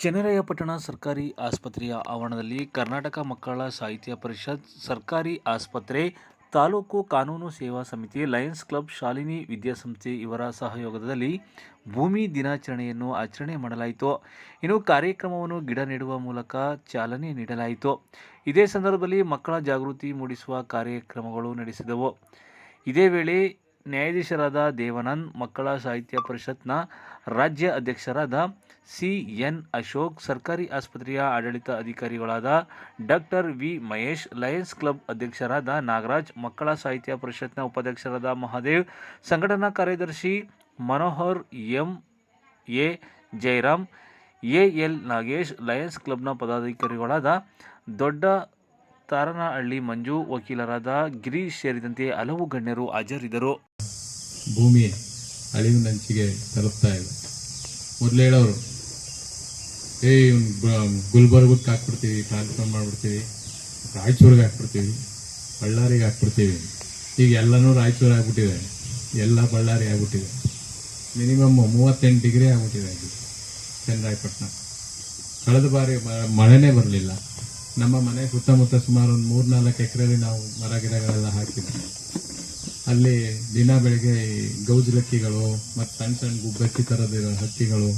ಚೆನ್ನರಾಯಪಟ್ಟಣ ಸರ್ಕಾರಿ ಆಸ್ಪತ್ರೆಯ ಆವರಣದಲ್ಲಿ ಕರ್ನಾಟಕ ಮಕ್ಕಳ ಸಾಹಿತ್ಯ ಪರಿಷತ್ ಸರ್ಕಾರಿ ಆಸ್ಪತ್ರೆ ತಾಲೂಕು ಕಾನೂನು ಸೇವಾ ಸಮಿತಿ, ಲಯನ್ಸ್ ಕ್ಲಬ್, ಶಾಲಿನಿ ವಿದ್ಯಾಸಂಸ್ಥೆ ಇವರ ಸಹಯೋಗದಲ್ಲಿ ಭೂಮಿ ದಿನಾಚರಣೆಯನ್ನು ಆಚರಣೆ ಮಾಡಲಾಯಿತು. ಇನ್ನು ಕಾರ್ಯಕ್ರಮವನ್ನು ಗಿಡ ನೆಡುವ ಮೂಲಕ ಚಾಲನೆ ನೀಡಲಾಯಿತು. ಇದೇ ಸಂದರ್ಭದಲ್ಲಿ ಮಕ್ಕಳ ಜಾಗೃತಿ ಮೂಡಿಸುವ ಕಾರ್ಯಕ್ರಮಗಳು ನಡೆಸಿದವು. ಇದೇ ವೇಳೆ ನ್ಯಾಯಾಧೀಶರಾದ ದೇವನಂದ್ ಮಕ್ಕಳ ಸಾಹಿತ್ಯ ಪರಿಷತ್ನ ರಾಜ್ಯ ಅಧ್ಯಕ್ಷರಾದ ಸಿ ಎನ್ ಅಶೋಕ್, ಸರ್ಕಾರಿ ಆಸ್ಪತ್ರೆಯ ಆಡಳಿತ ಅಧಿಕಾರಿಗಳಾದ doctor V Mahesh lions club ಅಧ್ಯಕ್ಷರಾದ ನಾಗರಾಜ್, ಮಕ್ಕಳ ಸಾಹಿತ್ಯ ಪರಿಷತ್ನ ಉಪಾಧ್ಯಕ್ಷರಾದ ಮಹಾದೇವ್, ಸಂಘಟನಾ ಕಾರ್ಯದರ್ಶಿ Manohar M. A. Jayaram, A. L. Nagesh, lions ಕ್ಲಬ್ನ ಪದಾಧಿಕಾರಿಗಳಾದ ದೊಡ್ಡ ತಾರನಹಳ್ಳಿ ಮಂಜು ವಕೀಲರಾದ ಗಿರೀಶ್ ಸೇರಿದಂತೆ ಹಲವು ಗಣ್ಯರು ಹಾಜರಿದ್ದರು. ಭೂಮಿ ಅಳಿವಿನಂಚಿಗೆ ತಲುಪ್ತಾ ಇದೆ ಮೊದಲು ಹೇಳೋರು ಏ ಗುಲ್ಬರ್ಗಕ್ಕೆ ಹಾಕ್ಬಿಡ್ತೀವಿ ಟ್ರಾನ್ಸ್ಫರ್ ಮಾಡಿಬಿಡ್ತೀವಿ, ರಾಯಚೂರಿಗೆ ಹಾಕ್ಬಿಡ್ತೀವಿ, ಬಳ್ಳಾರಿಗೆ ಹಾಕ್ಬಿಡ್ತೀವಿ. ಈಗ ಎಲ್ಲನೂ ರಾಯಚೂರು ಆಗ್ಬಿಟ್ಟಿದೆ. ಎಲ್ಲ ಬಳ್ಳಾರಿ ಆಗ್ಬಿಟ್ಟಿದೆ. ಮಿನಿಮಮ್ ಮೂವತ್ತೆಂಟು ಡಿಗ್ರಿ ಆಗ್ಬಿಟ್ಟಿದೆ ಚೆನ್ನರಾಯಪಟ್ಟಣ. ಕಳೆದ ಬಾರಿ ಮಳೆನೇ ಬರಲಿಲ್ಲ. ನಮ್ಮ ಮನೆ ಸುತ್ತಮುತ್ತ ಸುಮಾರು ಒಂದು ಮೂರ್ನಾಲ್ಕು ಎಕರೆಯಲ್ಲಿ ನಾವು ಮರ ಗಿಡಗಳೆಲ್ಲ ಹಾಕಿದ್ವಿ. ಅಲ್ಲಿ ದಿನ ಬೆಳಗ್ಗೆ ಈ ಗೌಜಲಕ್ಕಿಗಳು ಮತ್ತು ಸಣ್ಣ ಸಣ್ಣ ಗುಬ್ಬಕ್ಕಿ ಥರದಿರೋ ಹಕ್ಕಿಗಳು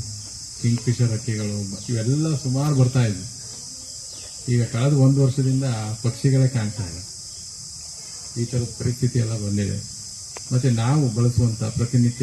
ಕಿಂಗ್ ಫಿಶರ್ ಹಕ್ಕಿಗಳು ಇವೆಲ್ಲ ಸುಮಾರು ಬರ್ತಾ ಇದ್ವಿ. ಈಗ ಕಳೆದ ಒಂದು ವರ್ಷದಿಂದ ಪಕ್ಷಿಗಳೇ ಕಾಣ್ತಾ ಇಲ್ಲ. ಈ ಥರದ ಪರಿಸ್ಥಿತಿ ಎಲ್ಲ ಬಂದಿದೆ. ಮತ್ತೆ ನಾವು ಬಳಸುವಂಥ ಪ್ರತಿನಿತ್ಯ